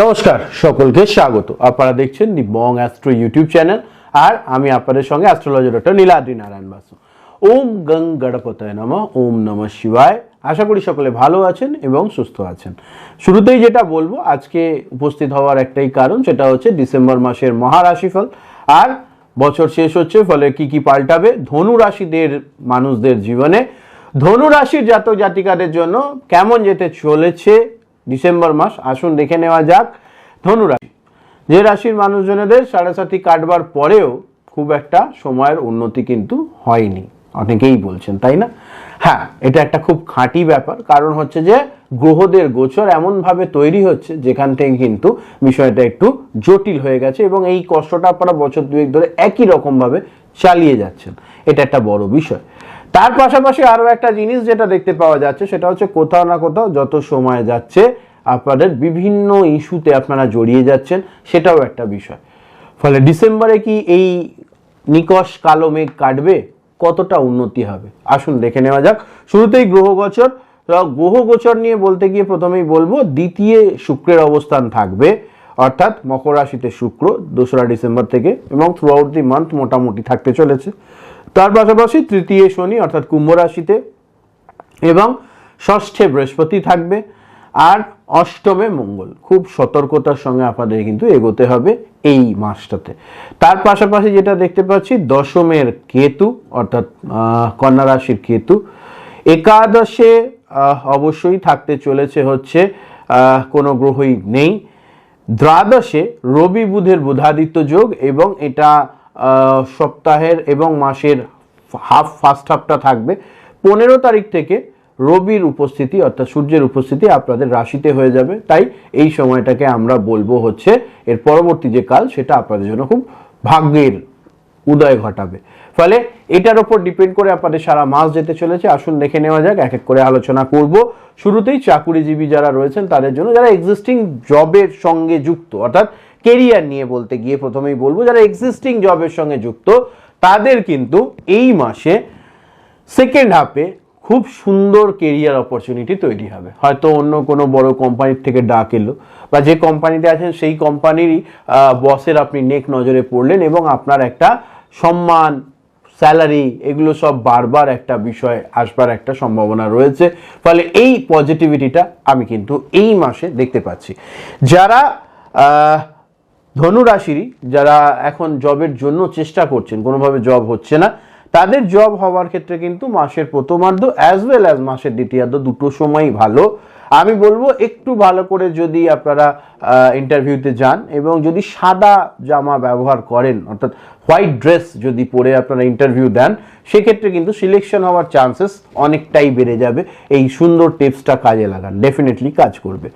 নমস্কার, সকলকে স্বাগত। আপনারা দেখছেন the Bong astro YouTube channel, আর আমি আপনাদের সঙ্গে অ্যাস্ট্রোলজি ডক্টর নীলাদ্রি নারায়ণ বাসু। ওম গং গণপতয় নম, ওম নম শিবায়। আশা করি সকলে ভালো আছেন এবং সুস্থ আছেন। শুরুতেই যেটা বলব, আজকে উপস্থিত হওয়ার একটাই কারণ, সেটা হচ্ছে ডিসেম্বর মাসের মহারাশিফল। আর বছর শেষ হচ্ছে, ফলে কি কি পাল্টাবে? ধনু রাশিদের মানুষদের জীবনে। ধনু রাশির জাতক জাতিকাদের জন্য কেমন যেতে চলেছে? ডিসেম্বর মাস। আসুন দেখে নেওয়া যাক। ধনু রাশি। যে রাশির মানুষজনেদের সাড়ে সাথী কাটবার পরেও খুব একটা সময়ের উন্নতি কিন্তু হয়নি। অনেকেই বলছেন, তাই না? হ্যাঁ এটা একটা খুব খাঁটি ব্যাপার। কারণ হচ্ছে যে, গ্রহদের গোচর এমনভাবে তৈরি হচ্ছে, যেখান থেকে কিন্তু বিষয়টা একটু জটিল হয়ে গেছে এবং এই কষ্টটা আপনারা বছর দুয়েক ধরে একই রকমভাবে চালিয়ে যাচ্ছেন। এটা একটা বড় বিষয়। তার পাশাপাশি আরও একটা জিনিস যেটা দেখতে পাওয়া যাচ্ছে, সেটা হচ্ছে কোথাও না কোথাও যত সময় যাচ্ছে, আপনাদের বিভিন্ন ইস্যুতে আপনারা জড়িয়ে যাচ্ছেন, সেটাও একটা বিষয়। ফলে ডিসেম্বরে কি এই নিকশ কালো মেঘ কাটবে? কতটা উন্নতি হবে? আসুন দেখে নেওয়া যাক। শুরুতেই গ্রহগোচর গ্রহগোচর নিয়ে বলতে গিয়ে প্রথমেই বলব, দ্বিতীয় শুক্রের অবস্থান থাকবে, অর্থাৎ মকর রাশিতে শুক্র, দোসরা ডিসেম্বর থেকে এবং থ্রু আউট দি মান্থ মোটামুটি থাকতে চলেছে। তার পাশাপাশি তৃতীয় শনি, অর্থাৎ কুম্ভ রাশিতে, এবং ষষ্ঠে বৃহস্পতি থাকবে, আর অষ্টমে মঙ্গল। খুব সতর্কতার সঙ্গে আপনাদের কিন্তু এগোতে হবে এই মাসটাতে। তার পাশাপাশি যেটা দেখতে পাচ্ছি, দশমের কেতু, অর্থাৎ কন্যা রাশির কেতু। একাদশে অবশ্যই থাকতে চলেছে হচ্ছে কোনো গ্রহই নেই। দ্বাদশে রবি বুধের বুধাদিত্য যোগ, এবং এটা সপ্তাহের এবং মাসের হাফ ফার্স্ট হাফটা থাকবে। পনেরো তারিখ থেকে রবির উপস্থিতি, অর্থাৎ সূর্যের উপস্থিতি আপনাদের রাশিতে হয়ে যাবে। তাই এই সময়টাকে আমরা বলব হচ্ছে, এর পরবর্তী যে কাল, সেটা আপনাদের জন্য খুব ভাগ্যের উদয় ঘটাবে। ফলে এটার ওপর ডিপেন্ড করে আপনাদের সারা মাস যেতে চলেছে। আসুন দেখে নেওয়া যাক, এক এক করে আলোচনা করব। শুরুতেই চাকুরিজীবী যারা রয়েছেন, তাদের জন্য যারা এক্সিস্টিং জবের সঙ্গে যুক্ত, অর্থাৎ কেরিয়ার নিয়ে বলতে গিয়ে প্রথমেই বলব, যারা এক্সিস্টিং জবের সঙ্গে যুক্ত, তাদের কিন্তু এই মাসে সেকেন্ড হাফে খুব সুন্দর কেরিয়ার অপরচুনিটি তৈরি হবে। হয়তো অন্য কোনো বড় কোম্পানির থেকে ডাক এলো, বা যে কোম্পানিতে আছেন সেই কোম্পানিরই বসের আপনি নেক নজরে পড়লেন এবং আপনার একটা সম্মান স্যালারি এগুলো সব বারবার একটা বিষয় আসবার একটা সম্ভাবনা রয়েছে। ফলে এই পজিটিভিটিটা আমি কিন্তু এই মাসে দেখতে পাচ্ছি। যারা আহ, ধনু রাশিরই যারা এখন জবের জন্য চেষ্টা করছেন কোনোভাবে জব হচ্ছে না তাদের জব হওয়ার ক্ষেত্রে কিন্তু মাসের প্রথমার্ধ অ্যাজ ওয়েল অ্যাজ মাসের দ্বিতীয়ার্ধ দুটো সময়ই ভালো। আমি বলব একটু ভালো করে যদি আপনারা ইন্টারভিউতে যান এবং যদি সাদা জামা ব্যবহার করেন, অর্থাৎ হোয়াইট ড্রেস যদি পরে আপনারা ইন্টারভিউ দেন, সেক্ষেত্রে কিন্তু সিলেকশন হওয়ার চান্সেস অনেকটাই বেড়ে যাবে। এই সুন্দর টিপসটা কাজে লাগান ডেফিনেটলি কাজ করবে।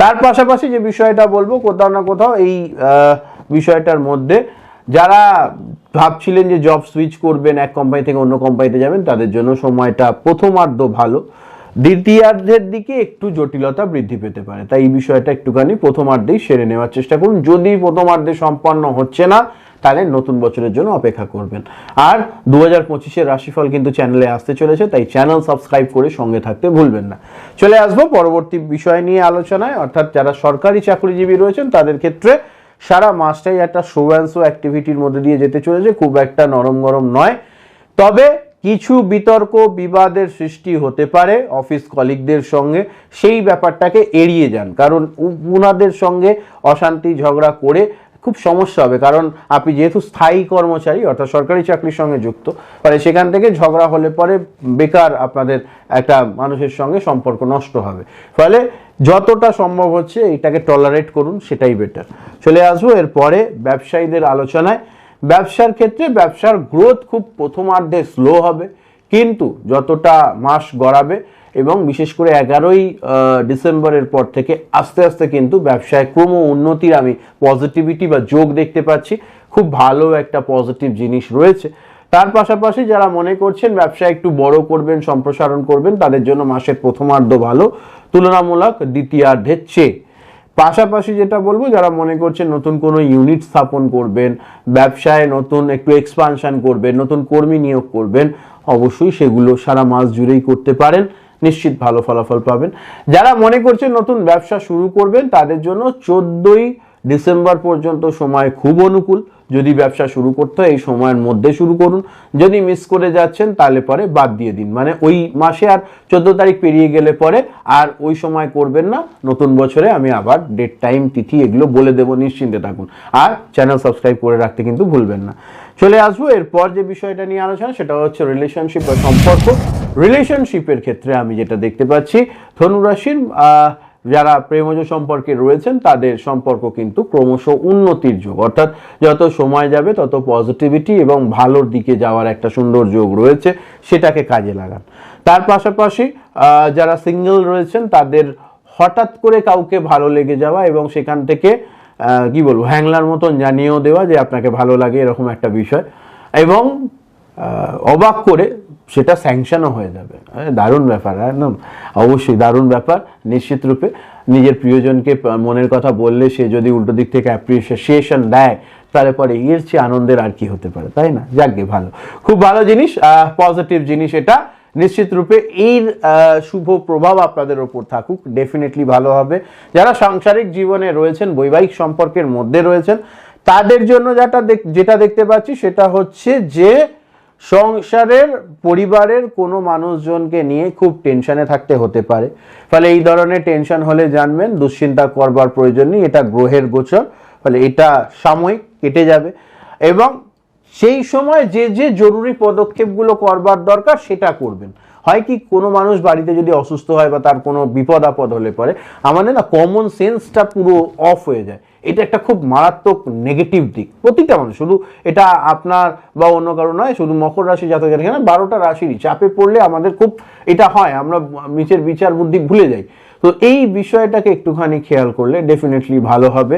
তার পাশাপাশি যে বিষয়টা বলব, কোথাও না কোথাও এই বিষয়টার মধ্যে যারা ভাবছিলেন যে জব সুইচ করবেন, এক কোম্পানি থেকে অন্য কোম্পানিতে যাবেন, তাদের জন্য সময়টা প্রথমার্ধ ভালো। দ্বিতীয়ার্ধের দিকে একটু জটিলতা বৃদ্ধি পেতে পারে। তাই এই বিষয়টা একটুখানি প্রথমার্ধেই সেরে নেওয়ার চেষ্টা করুন। যদি প্রথমার্ধে সম্পন্ন হচ্ছে না, তাহলে নতুন বছরের জন্য অপেক্ষা করবেন। আর দু হাজার পঁচিশের রাশিফল কিন্তু চ্যানেলে আসতে চলেছে, তাই চ্যানেল সাবস্ক্রাইব করে সঙ্গে থাকতে ভুলবেন না। চলে আসব পরবর্তী বিষয় নিয়ে আলোচনায়। অর্থাৎ যারা সরকারি চাকরিজীবী রয়েছেন, তাদের ক্ষেত্রে সারা মাসটাই একটা শো অ্যান্ড শো অ্যাক্টিভিটির মধ্যে দিয়ে যেতে চলেছে। খুব একটা নরম গরম নয়। তবে কিছু বিতর্ক বিবাদের সৃষ্টি হতে পারে অফিস কলিগদের সঙ্গে। সেই ব্যাপারটাকে এড়িয়ে যান। কারণ উনাদের সঙ্গে অশান্তি ঝগড়া করে খুব সমস্যা হবে। কারণ আপনি যেহেতু স্থায়ী কর্মচারী, অর্থাৎ সরকারি চাকরির সঙ্গে যুক্ত, ফলে সেখান থেকে ঝগড়া হলে পরে বেকার আপনাদের একটা মানুষের সঙ্গে সম্পর্ক নষ্ট হবে। ফলে যতটা সম্ভব হচ্ছে এটাকে টলারেট করুন, সেটাই বেটার চলে আসব এরপরে ব্যবসায়ীদের আলোচনায়। ব্যবসার ক্ষেত্রে ব্যবসার গ্রোথ খুব প্রথমার্ধে স্লো হবে। কিন্তু যতটা মাস গড়াবে এবং বিশেষ করে এগারোই ডিসেম্বরের পর থেকে আস্তে আস্তে কিন্তু ব্যবসায় ক্রম উন্নতির আমি পজিটিভিটি বা যোগ দেখতে পাচ্ছি। খুব ভালো একটা পজিটিভ জিনিস রয়েছে। তার পাশাপাশি যারা মনে করছেন ব্যবসা একটু বড় করবেন, সম্প্রসারণ করবেন, তাদের জন্য মাসের প্রথমার্ধ ভালো। তুলনামূলক দ্বিতীয়ার্ধের চেয়ে পাশাপাশি যেটা বলব, যারা মনে করছেন নতুন কোনো ইউনিট স্থাপন করবেন, ব্যবসায় নতুন একটু এক্সপানশন করবেন, নতুন কর্মী নিয়োগ করবেন, অবশ্যই সেগুলো সারা মাস জুড়েই করতে পারেন। নিশ্চিত ভালো ফলাফল পাবেন। যারা মনে করছে নতুন ব্যবসা শুরু করবেন, তাদের জন্য চোদ্দই ডিসেম্বর পর্যন্ত সময় খুব অনুকূল। যদি ব্যবসা শুরু করতে হয়, এই সময়ের মধ্যে শুরু করুন। যদি মিস করে যাচ্ছেন, তাহলে পরে বাদ দিয়ে দিন। মানে ওই মাসে আর চোদ্দ তারিখ পেরিয়ে গেলে পরে আর ওই সময় করবেন না। নতুন বছরে আমি আবার ডেট টাইম তিথি এগুলো বলে দেবো, নিশ্চিন্তে থাকুন। আর চ্যানেল সাবস্ক্রাইব করে রাখতে কিন্তু ভুলবেন না। চলে আসব, এরপর যে বিষয়টা নিয়ে আলোচনা, সেটা হচ্ছে রিলেশনশিপ বা সম্পর্ক। রিলেশনশিপের ক্ষেত্রে আমি যেটা দেখতে পাচ্ছি, ধনুরাশির যারা প্রেমজ সম্পর্কে রয়েছেন, তাদের সম্পর্ক কিন্তু ক্রমশ উন্নতির যোগ। অর্থাৎ যত সময় যাবে, তত পজিটিভিটি এবং ভালোর দিকে যাওয়ার একটা সুন্দর যোগ রয়েছে, সেটাকে কাজে লাগান। তার পাশাপাশি যারা সিঙ্গেল রয়েছেন, তাদের হঠাৎ করে কাউকে ভালো লেগে যাওয়া এবং সেখান থেকে কি বলব, হ্যাংলার মতন জানিয়েও দেওয়া যে আপনাকে ভালো লাগে, এরকম একটা বিষয়। এবং অবাক করে সেটা স্যাংশনও হয়ে যাবে। দারুণ ব্যাপার একদম। অবশ্যই দারুণ ব্যাপার, নিশ্চিত রূপে নিজের প্রিয়জনকে মনের কথা বললে সে যদি উল্টো দিক থেকে অ্যাপ্রিসিয়েশন দেয়, তাহলে পরে এর চেয়ে আনন্দের আর কি হতে পারে, তাই না? যাকগে ভালো। খুব ভালো জিনিস পজিটিভ জিনিস এটা। নিশ্চিত রূপে এই শুভ প্রভাব আপনাদের ওপর থাকুক ডেফিনেটলি ভালো হবে। যারা সাংসারিক জীবনে রয়েছেন, বৈবাহিক সম্পর্কের মধ্যে রয়েছেন, তাদের জন্য যেটা যেটা দেখতে পাচ্ছি সেটা হচ্ছে যে সংসারের, পরিবারের কোনো মানুষজনকে নিয়ে খুব টেনশনে থাকতে হতে পারে। ফলে এই ধরনের টেনশন হলে জানবেন, দুশ্চিন্তা করবার প্রয়োজন নেই, এটা গ্রহের গোচর, ফলে এটা সাময়িক কেটে যাবে। এবং সেই সময় যে যে জরুরি পদক্ষেপগুলো করবার দরকার, সেটা করবেন। হয় কি কোনো মানুষ বাড়িতে যদি অসুস্থ হয় বা তার কোনো বিপদ আপদ হলে পরে, আমাদের না কমন সেন্সটা পুরো অফ হয়ে যায়। এটা একটা খুব মারাত্মক নেগেটিভ দিক। প্রতিটা মানুষ, শুধু এটা আপনার বা অন্য কারও নয়, শুধু মকর রাশি জাতক জাতিকা না, বারোটা রাশিরই। চাপে পড়লে আমাদের খুব এটা হয়, আমরা নিচের বিচার বুদ্ধি ভুলে যাই। তো এই বিষয়টাকে একটুখানি খেয়াল করলে ডেফিনেটলি ভালো হবে।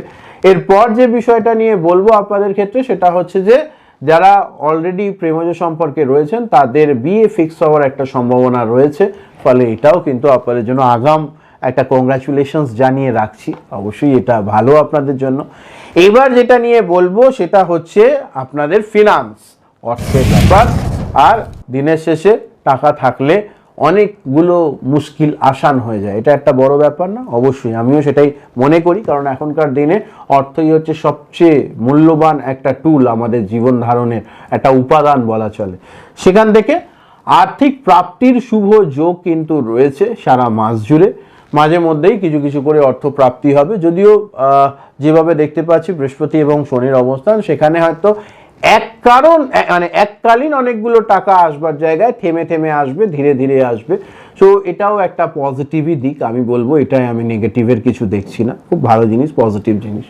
এরপর যে বিষয়টা নিয়ে বলব আপনাদের ক্ষেত্রে, সেটা হচ্ছে যে যারা অলরেডি প্রেমজ সম্পর্কে রয়েছেন, তাদের বিয়ে ফিক্স হওয়ার একটা সম্ভাবনা রয়েছে। ফলে এটাও কিন্তু আপনাদের জন্য আগাম একটা কংগ্রাচুলেশনস জানিয়ে রাখছি। অবশ্যই এটা ভালো আপনাদের জন্য। এবার যেটা নিয়ে বলব, সেটা হচ্ছে আপনাদের ফিনান্স অর্থের ব্যাপার। আর দিনের শেষে টাকা থাকলে অনেকগুলো মুশকিল আসান হয়ে যায়। এটা একটা বড় ব্যাপার না? অবশ্যই। আমিও সেটাই মনে করি, কারণ এখনকার দিনে অর্থই হচ্ছে সবচেয়ে মূল্যবান একটা টুল আমাদের জীবন ধারণের একটা উপাদান বলা চলে। সেখান থেকে আর্থিক প্রাপ্তির শুভ যোগ কিন্তু রয়েছে সারা মাস জুড়ে। মাঝে মধ্যেই কিছু কিছু করে অর্থ প্রাপ্তি হবে। যদিও যেভাবে দেখতে পাচ্ছি বৃহস্পতি এবং শনির অবস্থান, সেখানে হয়তো এক কারণ মানে এককালীন অনেকগুলো টাকা আসবার জায়গায় থেমে থেমে আসবে, ধীরে ধীরে আসবে। সো এটাও একটা পজিটিভই দিক, আমি বলব, এটাই আমি নেগেটিভের কিছু দেখছি না। খুব ভালো জিনিস পজিটিভ জিনিস।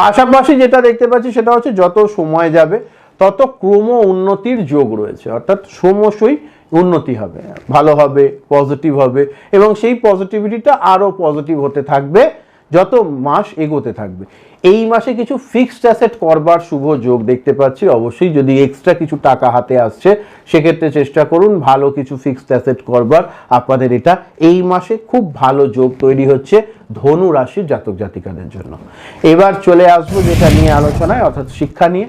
পাশাপাশি যেটা দেখতে পাচ্ছি, সেটা হচ্ছে যত সময় যাবে, তত ক্রম উন্নতির যোগ রয়েছে। অর্থাৎ ক্রমশই উন্নতি হবে। ভালো হবে পজিটিভ হবে, এবং সেই পজিটিভিটিটা আরও পজিটিভ হতে থাকবে। যত মাস এগোতে থাকবে। এই মাসে কিছু ফিক্সড অ্যাসেট করবার শুভ যোগ দেখতে পাচ্ছি। অবশ্যই যদি এক্সট্রা কিছু টাকা হাতে আসছে, সেক্ষেত্রে চেষ্টা করুন ভালো কিছু ফিক্সড অ্যাসেট করবার। আপনাদের এটা এই মাসে খুব ভালো যোগ তৈরি হচ্ছে ধনু রাশির জাতক জাতিকাদের জন্য। এবার চলে আসব যেটা নিয়ে আলোচনায়, অর্থাৎ শিক্ষা নিয়ে।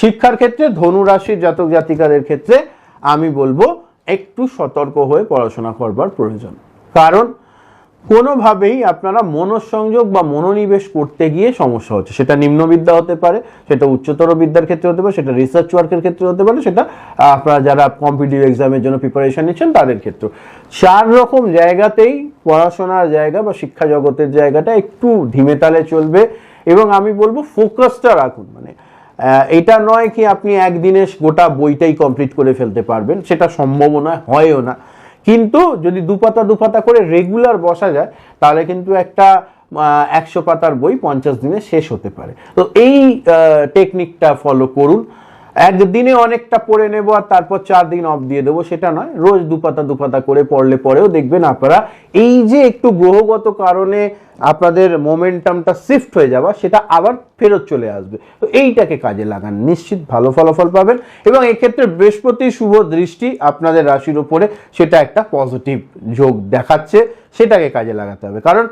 শিক্ষার ক্ষেত্রে ধনু রাশির জাতক জাতিকাদের ক্ষেত্রে আমি বলব একটু সতর্ক হয়ে পড়াশোনা করবার প্রয়োজন। কারণ কোনোভাবেই আপনারা মনঃসংযোগ বা মনোনিবেশ করতে গিয়ে সমস্যা হচ্ছে। সেটা নিম্নবিদ্যা হতে পারে, সেটা উচ্চতর বিদ্যার ক্ষেত্রে হতে পারে, সেটা রিসার্চ ওয়ার্কের ক্ষেত্রে হতে পারে, সেটা আপনারা যারা কম্পিটিটিভ এক্সামের জন্য প্রিপারেশন নিচ্ছেন তাদের ক্ষেত্রে চার রকম জায়গাতেই পড়াশোনার জায়গা বা শিক্ষা জগতের জায়গাটা একটু ধিমে তালে চলবে এবং আমি বলব ফোকাসটা রাখুন। মানে এটা নয় কি আপনি একদিনে গোটা বইটাই কমপ্লিট করে ফেলতে পারবেন, সেটা সম্ভব নয়, হয়ও না। কিন্তু যদি দুপাতা দুপাতা করে রেগুলার বসা যায়, তাহলে কিন্তু একটা একশো পাতার বই পঞ্চাশ দিনে শেষ হতে পারে। তো এই টেকনিকটা ফলো করুন। একদিনে অনেকটা পড়ে নেব আর তারপর চার দিন অফ দিয়ে দেবো, সেটা নয়। রোজ দুপাতা দুপাতা করে পড়লে পরেও দেখবেন আপনারা এই যে একটু গ্রহগত কারণে আপনাদের মোমেন্টামটা শিফট হয়ে যাওয়া, সেটা আবার ফেরত চলে আসবে। তো এইটাকে কাজে লাগান, নিশ্চিত ভালো ফলাফল পাবেন এবং এক্ষেত্রে বৃহস্পতি শুভ দৃষ্টি আপনাদের রাশির উপরে, সেটা একটা পজিটিভ যোগ দেখাচ্ছে, সেটাকে কাজে লাগাতে হবে। কারণ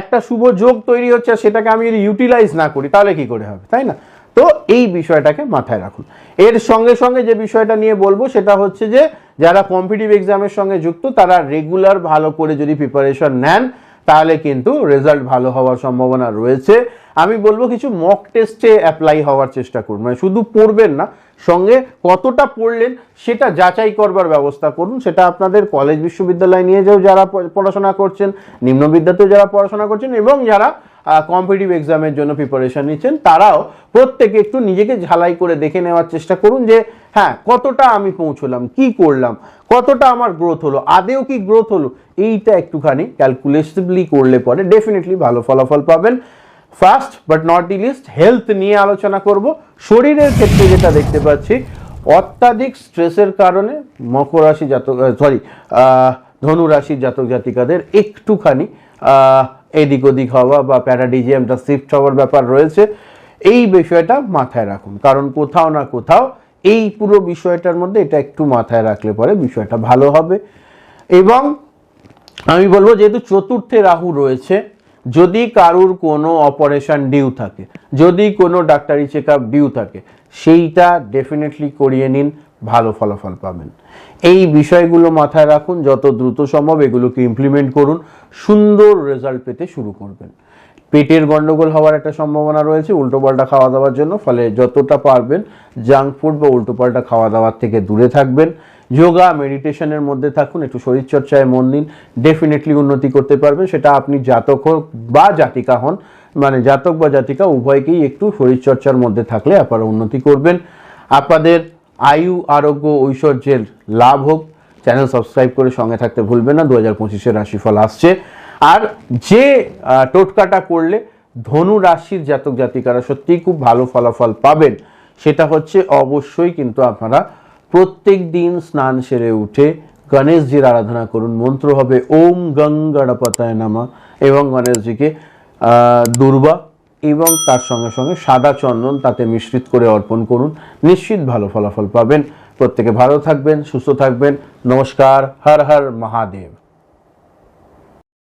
একটা শুভ যোগ তৈরি হচ্ছে সেটাকে আমি যদি ইউটিলাইজ না করি, তাহলে কি করে হবে? তাই না? তো এই বিষয়টাকে মাথায় রাখুন। এর সঙ্গে সঙ্গে যে বিষয়টা নিয়ে বলব, সেটা হচ্ছে যে, যারা কম্পিটিভ এক্সামের সঙ্গে যুক্ত, তারা রেগুলার ভালো করে যদি প্রিপারেশন নেন, তাহলে কিন্তু রেজাল্ট ভালো হওয়ার সম্ভাবনা রয়েছে। আমি বলব কিছু মক টেস্টে অ্যাপ্লাই হওয়ার চেষ্টা করুন। মানে শুধু পড়বেন না, সঙ্গে কতটা পড়লেন, সেটা যাচাই করবার ব্যবস্থা করুন। সেটা আপনাদের কলেজ বিশ্ববিদ্যালয় নিয়ে যাও যারা পড়াশোনা করছেন নিম্ন বিদ্যাতেও যারা পড়াশোনা করছেন, এবং যারা কম্পিটিভ এক্সামের জন্য প্রিপারেশন নিচ্ছেন। তারাও প্রত্যেকে একটু নিজেকে ঝালাই করে দেখে নেওয়ার চেষ্টা করুন যে হ্যাঁ কতটা আমি পৌঁছলাম, কি করলাম, কতটা আমার গ্রোথ হলো, আদেও কি গ্রোথ হলো, এইটা একটুখানি ক্যালকুলেটিভলি করলে পরে ডেফিনেটলি ভালো ফলাফল পাবেন। First but not the least health নিয়ে আলোচনা করব। শরীরের ক্ষেত্রে যেটা দেখতে পাচ্ছি, অত্যাধিক স্ট্রেসের কারণে মকর রাশি জাতক সরি ধনু রাশির জাতক জাতিকাদের একটুখানি এদিক ওদিক হওয়া বা প্যারাডিজিয়ামটা শিফট হওয়ার ব্যাপার রয়েছে। এই বিষয়টা মাথায় রাখুন, কারণ কোথাও না কোথাও এই পুরো বিষয়টার মধ্যে এটা একটু মাথায় রাখলে পরে বিষয়টা ভালো হবে। এবং আমি বলব যেহেতু চতুর্থে রাহু রয়েছে, যদি কারুর কোনো অপারেশন ডিউ থাকে, যদি কোনো ডাক্তারি চেক ডিউ থাকে, সেইটা ডেফিনেটলি করিয়ে নিন। ভালো ফলাফল পাবেন। এই বিষয়গুলো মাথায় রাখুন, যত দ্রুত সম্ভব এগুলোকে ইমপ্লিমেন্ট করুন, সুন্দর রেজাল্ট পেতে শুরু করবেন। পেটের গন্ডগোল হওয়ার একটা সম্ভাবনা রয়েছে, উল্টোপাল্টা খাওয়া দাওয়ার জন্য, ফলে যতটা পারবেন জাঙ্ক ফুড বা উল্টোপাল্টা খাওয়া দাওয়ার থেকে দূরে থাকবেন। যোগা মেডিটেশনের মধ্যে থাকুন, একটু শরীরচর্চায় মন দিন ডেফিনেটলি উন্নতি করতে পারবেন। সেটা আপনি জাতক হোক বা জাতিকা হন মানে জাতক বা জাতিকা, উভয়কেই একটু শরীরচর্চার মধ্যে থাকলে আপনারা উন্নতি করবেন। আপনাদের আয়ু, আরোগ্য, ঐশ্বর্যের লাভ হোক। চ্যানেল সাবস্ক্রাইব করে সঙ্গে থাকতে ভুলবেন না। দু হাজার পঁচিশের রাশিফল আসছে। আর যে টোটকাটা করলে ধনু রাশির জাতক জাতিকারা সত্যিই খুব ভালো ফলাফল পাবেন। সেটা হচ্ছে অবশ্যই কিন্তু আপনারা প্রত্যেক দিন স্নান সেরে উঠে গণেশজির আরাধনা করুন। মন্ত্র হবে, ওম গং গণপতায় নামা। এবং গণেশজিকে দুর্বা এবং তার সঙ্গে সঙ্গে সাদা চন্দন তাতে মিশ্রিত করে অর্পণ করুন। নিশ্চিত ভালো ফলাফল পাবেন। প্রত্যেকে ভালো থাকবেন, সুস্থ থাকবেন। নমস্কার, হর হর মহাদেব।